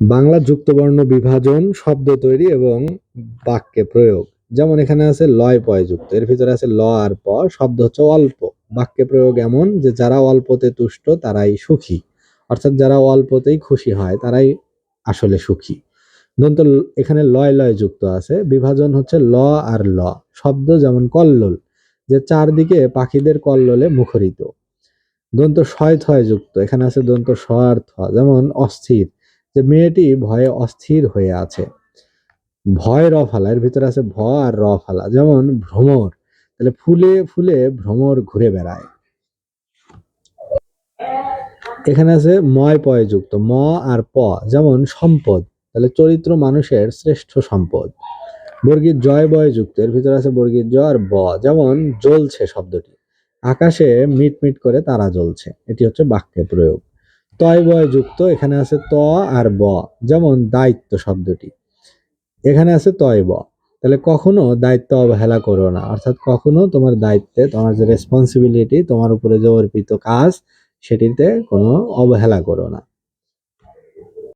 বাংলা যুক্তবর্ণ বিভাজন শব্দ তৈরি এবং বাক্যে প্রয়োগ। যেমন এখানে আছে লয় পয় যুক্ত, এর ভিতরে আছে ল আর প, শব্দ হচ্ছে অল্প। বাক্যে প্রয়োগ এমন যে যারা অল্পতে তুষ্ট, তারাই সুখী। অর্থাৎ যারা অল্পতেই খুশি হয়, তারাই আসলে সুখী। দন্ত এখানে লয় লয় যুক্ত আছে, বিভাজন হচ্ছে ল আর ল, শব্দ যেমন কল্লোল, যে চারদিকে পাখিদের কল্লোলে মুখরিত। দন্ত শয় থয় যুক্ত, এখানে আছে দন্ত স আর থ যেমন অস্থির। যে মেয়েটি ভয়ে অস্থির হয়ে আছে। ভয় র ফালা, এর ভিতরে আছে ভ আর র ফালা। যেমন ভ্রমর, তাহলে ফুলে ফুলে ভ্রমর ঘুরে বেড়ায়। এখানে আছে ময় পয় যুক্ত ম আর প, যেমন সম্পদ, তাহলে চরিত্র মানুষের শ্রেষ্ঠ সম্পদ। বর্গীর জয় বয় যুক্ত এর ভিতরে আছে বর্গীর জ আর ব, যেমন জ্বলছে শব্দটি। আকাশে মিট মিট করে তারা জ্বলছে, এটি হচ্ছে বাক্যে প্রয়োগ। তয় বয় যুক্ত, এখানে আছে ত আর ব, যেমন দায়িত্ব শব্দটি। এখানে আছে তয় ব। তাহলে কখনো দায়িত্ব অবহেলা করো না, অর্থাৎ কখনো তোমার দায়িত্বে, তোমার যে রেসপন্সিবিলিটি তোমার উপরে যে অর্পিত কাজ, সেটিতে কোনো অবহেলা করো না।